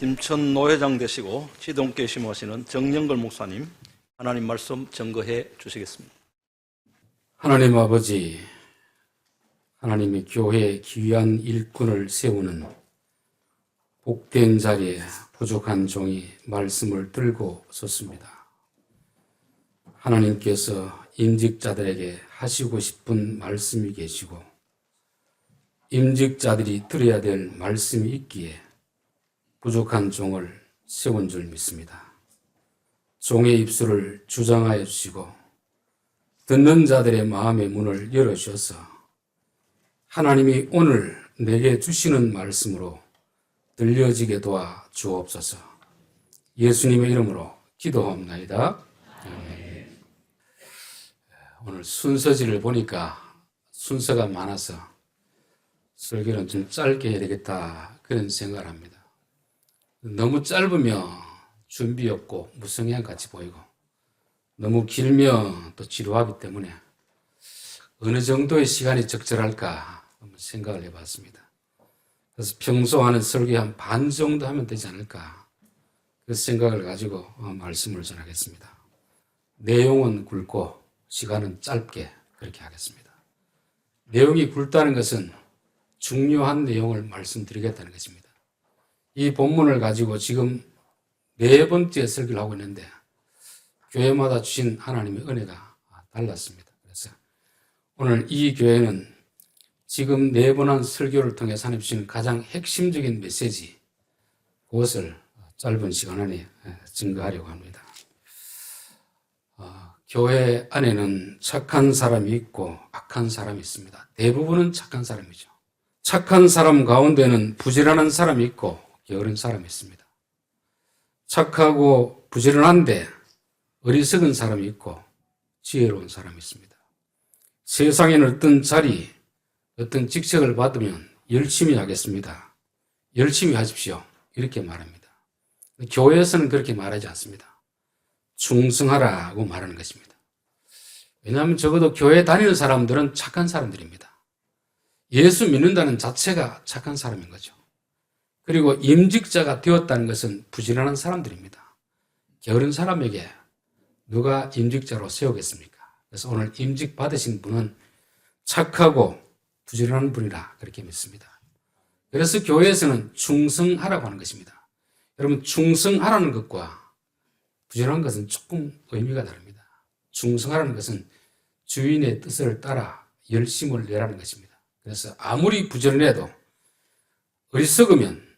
김천 노회장 되시고 지동께 심호하시는 정영걸 목사님 하나님 말씀 증거해 주시겠습니다. 하나님 아버지, 하나님의 교회에 귀한 일꾼을 세우는 복된 자리에 부족한 종이 말씀을 들고 섰습니다. 하나님께서 임직자들에게 하시고 싶은 말씀이 계시고 임직자들이 들어야 될 말씀이 있기에 부족한 종을 세운 줄 믿습니다. 종의 입술을 주장하여 주시고 듣는 자들의 마음의 문을 열어주셔서 하나님이 오늘 내게 주시는 말씀으로 들려지게 도와 주옵소서. 예수님의 이름으로 기도합나이다. 오늘 순서지를 보니까 순서가 많아서 설교는 좀 짧게 해야 되겠다 그런 생각을 합니다. 너무 짧으면 준비 없고 무성향 같이 보이고 너무 길면 또 지루하기 때문에 어느 정도의 시간이 적절할까 한번 생각을 해봤습니다. 그래서 평소 하는 설교 한 반 정도 하면 되지 않을까 그 생각을 가지고 어, 말씀을 전하겠습니다. 내용은 굵고 시간은 짧게 그렇게 하겠습니다. 내용이 굵다는 것은 중요한 내용을 말씀드리겠다는 것입니다. 이 본문을 가지고 지금 네 번째 설교를 하고 있는데 교회마다 주신 하나님의 은혜가 달랐습니다. 그래서 오늘 이 교회는 지금 네 번 한 설교를 통해 하나님 주신 가장 핵심적인 메시지 그것을 짧은 시간 안에 증거하려고 합니다. 어, 교회 안에는 착한 사람이 있고 악한 사람이 있습니다. 대부분은 착한 사람이죠. 착한 사람 가운데는 부지런한 사람이 있고 게으른 사람이 있습니다. 착하고 부지런한데 어리석은 사람이 있고 지혜로운 사람이 있습니다. 세상에는 어떤 자리, 어떤 직책을 받으면 열심히 하겠습니다. 열심히 하십시오. 이렇게 말합니다. 교회에서는 그렇게 말하지 않습니다. 충성하라고 말하는 것입니다. 왜냐하면 적어도 교회 다니는 사람들은 착한 사람들입니다. 예수 믿는다는 자체가 착한 사람인 거죠. 그리고 임직자가 되었다는 것은 부지런한 사람들입니다. 게으른 사람에게 누가 임직자로 세우겠습니까? 그래서 오늘 임직 받으신 분은 착하고 부지런한 분이라 그렇게 믿습니다. 그래서 교회에서는 충성하라고 하는 것입니다. 여러분 충성하라는 것과 부지런한 것은 조금 의미가 다릅니다. 충성하라는 것은 주인의 뜻을 따라 열심을 내라는 것입니다. 그래서 아무리 부지런해도 어리석으면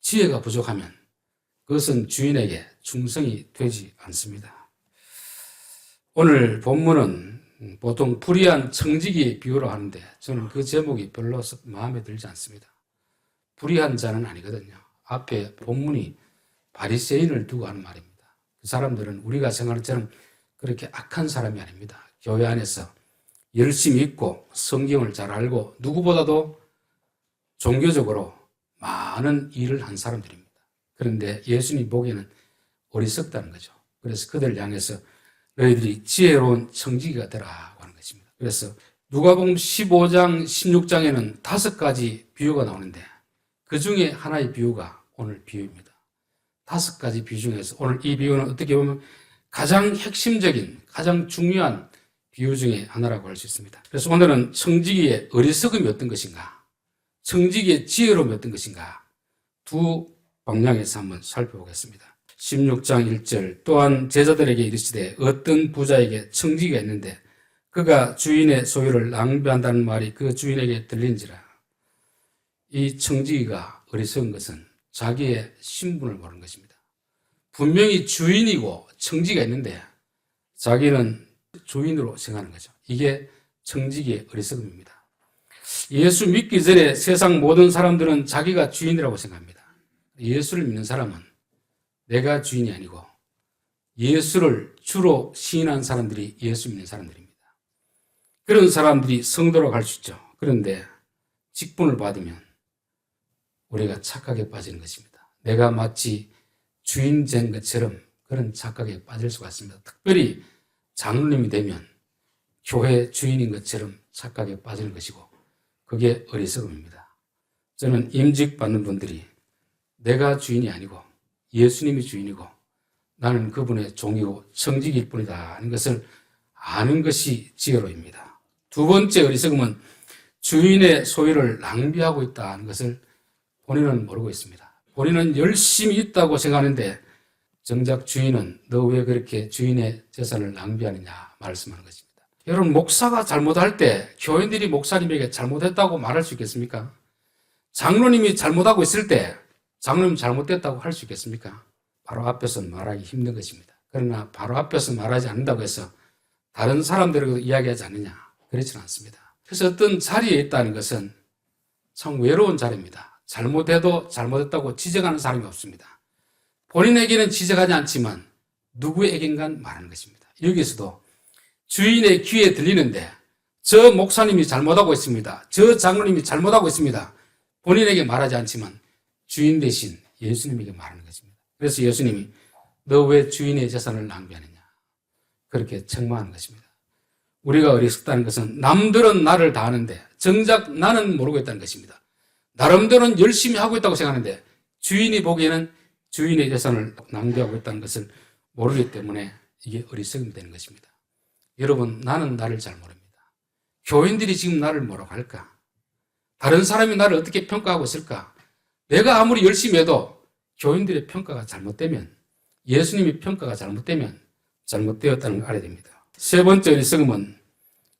지혜가 부족하면 그것은 주인에게 충성이 되지 않습니다. 오늘 본문은 보통 불의한 청지기 비유로 하는데 저는 그 제목이 별로 마음에 들지 않습니다. 불의한 자는 아니거든요. 앞에 본문이 바리새인을 두고 하는 말입니다. 그 사람들은 우리가 생각하는 처럼 그렇게 악한 사람이 아닙니다. 교회 안에서 열심히 있고 성경을 잘 알고 누구보다도 종교적으로 많은 일을 한 사람들입니다. 그런데 예수님 보기에는 어리석다는 거죠. 그래서 그들을 향해서 너희들이 지혜로운 청지기가 되라고 하는 것입니다. 그래서 누가복음 15장, 16장에는 다섯 가지 비유가 나오는데 그 중에 하나의 비유가 오늘 비유입니다. 다섯 가지 비유 중에서 오늘 이 비유는 어떻게 보면 가장 핵심적인, 가장 중요한 비유 중에 하나라고 할 수 있습니다. 그래서 오늘은 청지기의 어리석음이 어떤 것인가, 청지기의 지혜로움이 어떤 것인가 두 방향에서 한번 살펴보겠습니다. 16장 1절 또한 제자들에게 이르시되 어떤 부자에게 청지기가 있는데 그가 주인의 소유를 낭비한다는 말이 그 주인에게 들린지라. 이 청지기가 어리석은 것은 자기의 신분을 모르는 것입니다. 분명히 주인이고 청지기가 있는데 자기는 주인으로 생각하는 거죠. 이게 청지기의 어리석음입니다. 예수 믿기 전에 세상 모든 사람들은 자기가 주인이라고 생각합니다. 예수를 믿는 사람은 내가 주인이 아니고 예수를 주로 시인한 사람들이 예수 믿는 사람들입니다. 그런 사람들이 성도로 갈 수 있죠. 그런데 직분을 받으면 우리가 착각에 빠지는 것입니다. 내가 마치 주인 된 것처럼 그런 착각에 빠질 수가 있습니다. 특별히 장로님이 되면 교회 주인인 것처럼 착각에 빠지는 것이고 그게 어리석음입니다. 저는 임직 받는 분들이 내가 주인이 아니고 예수님이 주인이고 나는 그분의 종이고 청직일 뿐이다 하는 것을 아는 것이 지혜로입니다. 두 번째 어리석음은 주인의 소유를 낭비하고 있다 하는 것을 본인은 모르고 있습니다. 본인은 열심히 있다고 생각하는데 정작 주인은 너 왜 그렇게 주인의 재산을 낭비하느냐 말씀하는 것입니다. 여러분 목사가 잘못할 때 교인들이 목사님에게 잘못했다고 말할 수 있겠습니까? 장로님이 잘못하고 있을 때 장로님 잘못됐다고 할 수 있겠습니까? 바로 앞에서 말하기 힘든 것입니다. 그러나 바로 앞에서 말하지 않는다고 해서 다른 사람들에게도 이야기하지 않느냐? 그렇지는 않습니다. 그래서 어떤 자리에 있다는 것은 참 외로운 자리입니다. 잘못해도 잘못했다고 지적하는 사람이 없습니다. 본인에게는 지적하지 않지만 누구에겐간 말하는 것입니다. 여기서도 주인의 귀에 들리는데 저 목사님이 잘못하고 있습니다. 저 장로님이 잘못하고 있습니다. 본인에게 말하지 않지만 주인 대신 예수님에게 말하는 것입니다. 그래서 예수님이 너 왜 주인의 재산을 낭비하느냐? 그렇게 책망하는 것입니다. 우리가 어리석다는 것은 남들은 나를 다 아는데 정작 나는 모르고 있다는 것입니다. 나름대로는 열심히 하고 있다고 생각하는데 주인이 보기에는 주인의 재산을 낭비하고 있다는 것을 모르기 때문에 이게 어리석음이 되는 것입니다. 여러분, 나는 나를 잘 모릅니다. 교인들이 지금 나를 뭐라고 할까? 다른 사람이 나를 어떻게 평가하고 있을까? 내가 아무리 열심히 해도 교인들의 평가가 잘못되면, 예수님의 평가가 잘못되면 잘못되었다는 걸 알아야 됩니다. 세 번째 어리석음은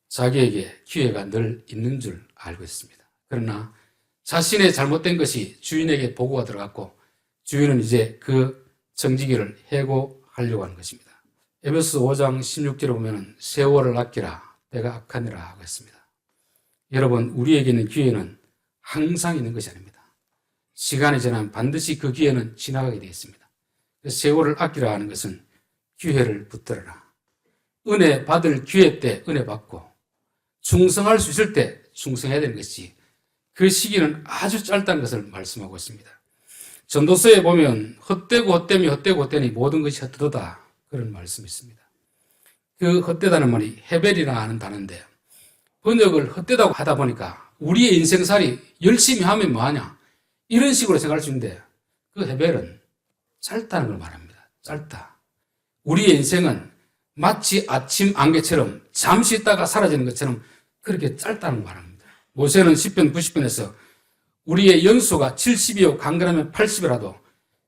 자기에게 기회가 늘 있는 줄 알고 있습니다. 그러나 자신의 잘못된 것이 주인에게 보고가 들어갔고 주인은 이제 그 정직기를 해고하려고 하는 것입니다. 에베소 5장 16절에 보면 세월을 아끼라 때가 악하니라 하고 있습니다. 여러분 우리에게는 기회는 항상 있는 것이 아닙니다. 시간이 지나면 반드시 그 기회는 지나가게 되어 있습니다. 세월을 아끼라 하는 것은 기회를 붙들어라. 은혜 받을 기회 때 은혜 받고 충성할 수 있을 때 충성해야 되는 것이 그 시기는 아주 짧다는 것을 말씀하고 있습니다. 전도서에 보면 헛되고 헛됨이 헛되고 헛되니 모든 것이 헛되다 그런 말씀이 있습니다. 그 헛되다는 말이 헤벨이라 하는 단어인데 번역을 헛되다고 하다 보니까 우리의 인생살이 열심히 하면 뭐하냐 이런 식으로 생각할 수 있는데 그 헤벨은 짧다는 걸 말합니다. 짧다. 우리의 인생은 마치 아침 안개처럼 잠시 있다가 사라지는 것처럼 그렇게 짧다는 말합니다. 모세는 10편 90편에서 우리의 연수가 70이요 강건하면 80이라도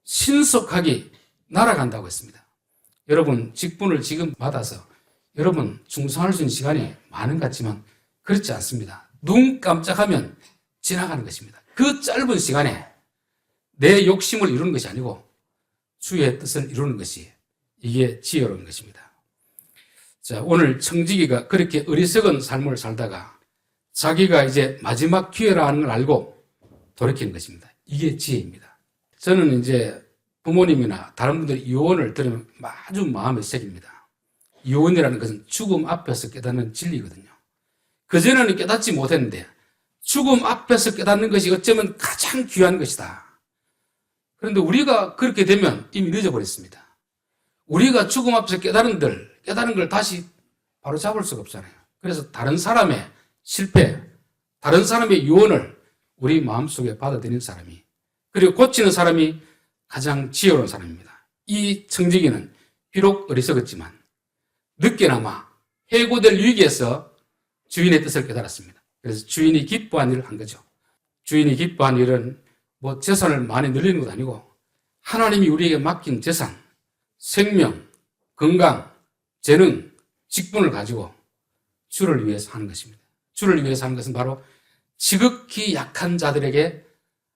신속하게 날아간다고 했습니다. 여러분 직분을 지금 받아서 여러분 충성할 수 있는 시간이 많은 것 같지만 그렇지 않습니다. 눈 깜짝하면 지나가는 것입니다. 그 짧은 시간에 내 욕심을 이루는 것이 아니고 주의 뜻을 이루는 것이 이게 지혜로운 것입니다. 자, 오늘 청지기가 그렇게 어리석은 삶을 살다가 자기가 이제 마지막 기회라는 걸 알고 돌이키는 것입니다. 이게 지혜입니다. 저는 이제 부모님이나 다른 분들이 유언을 들으면 아주 마음에 새깁니다. 유언이라는 것은 죽음 앞에서 깨닫는 진리거든요. 그전에는 깨닫지 못했는데 죽음 앞에서 깨닫는 것이 어쩌면 가장 귀한 것이다. 그런데 우리가 그렇게 되면 이미 늦어버렸습니다. 우리가 죽음 앞에서 깨달은들, 깨달은 걸 다시 바로 잡을 수가 없잖아요. 그래서 다른 사람의 실패, 다른 사람의 유언을 우리 마음속에 받아들이는 사람이, 그리고 고치는 사람이 가장 지혜로운 사람입니다. 이 청지기는 비록 어리석었지만, 늦게나마 해고될 위기에서 주인의 뜻을 깨달았습니다. 그래서 주인이 기뻐한 일을 한 거죠. 주인이 기뻐한 일은 뭐 재산을 많이 늘리는 것도 아니고, 하나님이 우리에게 맡긴 재산, 생명, 건강, 재능, 직분을 가지고 주를 위해서 하는 것입니다. 주를 위해서 하는 것은 바로 지극히 약한 자들에게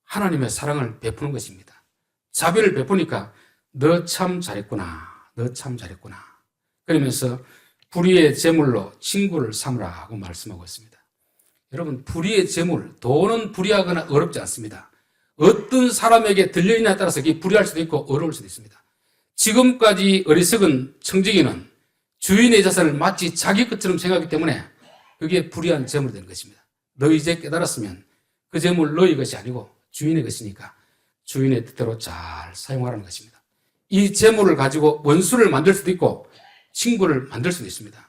하나님의 사랑을 베푸는 것입니다. 자비를 베푸니까 너 참 잘했구나. 너 참 잘했구나. 그러면서 불의의 재물로 친구를 삼으라고 말씀하고 있습니다. 여러분, 불의의 재물, 돈은 불의하거나 어렵지 않습니다. 어떤 사람에게 들려있냐에 따라서 이게 불의할 수도 있고 어려울 수도 있습니다. 지금까지 어리석은 청지기는 주인의 자산을 마치 자기 것처럼 생각하기 때문에 그게 불의한 재물이 되는 것입니다. 너 이제 깨달았으면 그 재물 너희 것이 아니고 주인의 것이니까 주인의 뜻대로 잘 사용하라는 것입니다. 이 재물을 가지고 원수를 만들 수도 있고 친구를 만들 수도 있습니다.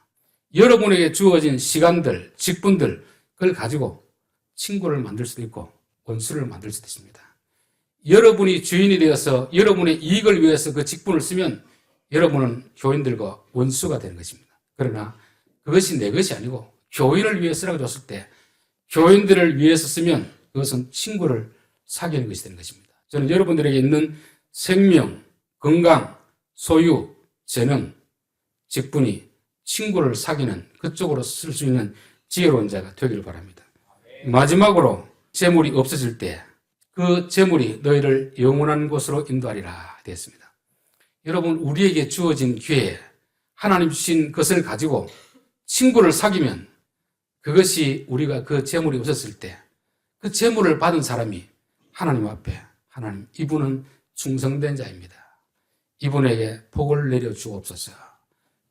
여러분에게 주어진 시간들, 직분들, 그걸 가지고 친구를 만들 수도 있고 원수를 만들 수도 있습니다. 여러분이 주인이 되어서 여러분의 이익을 위해서 그 직분을 쓰면 여러분은 교인들과 원수가 되는 것입니다. 그러나 그것이 내 것이 아니고 교인을 위해 쓰라고 줬을 때 교인들을 위해서 쓰면 그것은 친구를 사귀는 것이 되는 것입니다. 저는 여러분들에게 있는 생명, 건강, 소유, 재능, 직분이 친구를 사귀는 그쪽으로 쓸 수 있는 지혜로운 자가 되기를 바랍니다. 마지막으로 재물이 없어질 때 그 재물이 너희를 영원한 곳으로 인도하리라 되었습니다. 여러분 우리에게 주어진 기회에 하나님 주신 것을 가지고 친구를 사귀면 그것이 우리가 그 재물이 없었을 때 그 재물을 받은 사람이 하나님 앞에 하나님 이분은 충성된 자입니다. 이분에게 복을 내려 주옵소서.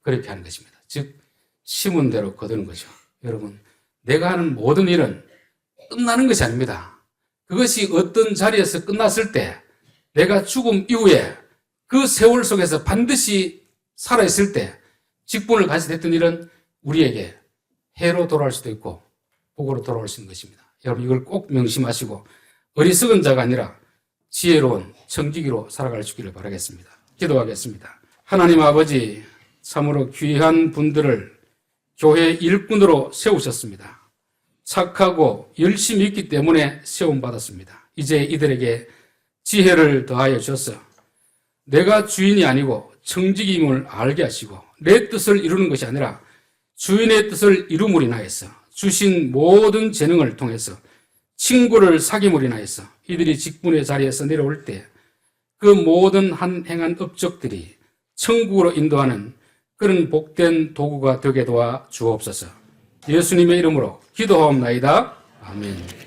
그렇게 하는 것입니다. 즉 심은 대로 거두는 거죠. 여러분 내가 하는 모든 일은 끝나는 것이 아닙니다. 그것이 어떤 자리에서 끝났을 때 내가 죽음 이후에 그 세월 속에서 반드시 살아있을 때 직분을 가지게 됐던 일은 우리에게 해로 돌아올 수도 있고 복으로 돌아올 수 있는 것입니다. 여러분 이걸 꼭 명심하시고 어리석은 자가 아니라 지혜로운 청지기로 살아갈 수 있기를 바라겠습니다. 기도하겠습니다. 하나님 아버지 참으로 귀한 분들을 교회 일꾼으로 세우셨습니다. 착하고 열심히 있기 때문에 세움받았습니다. 이제 이들에게 지혜를 더하여 주셔서 내가 주인이 아니고 청직임을 알게 하시고 내 뜻을 이루는 것이 아니라 주인의 뜻을 이루므로 인하여서 주신 모든 재능을 통해서 친구를 사귐으로 인하여서 이들이 직분의 자리에서 내려올 때 그 모든 한 행한 업적들이 천국으로 인도하는 그런 복된 도구가 되게 도와 주옵소서. 예수님의 이름으로 기도하옵나이다. 아멘.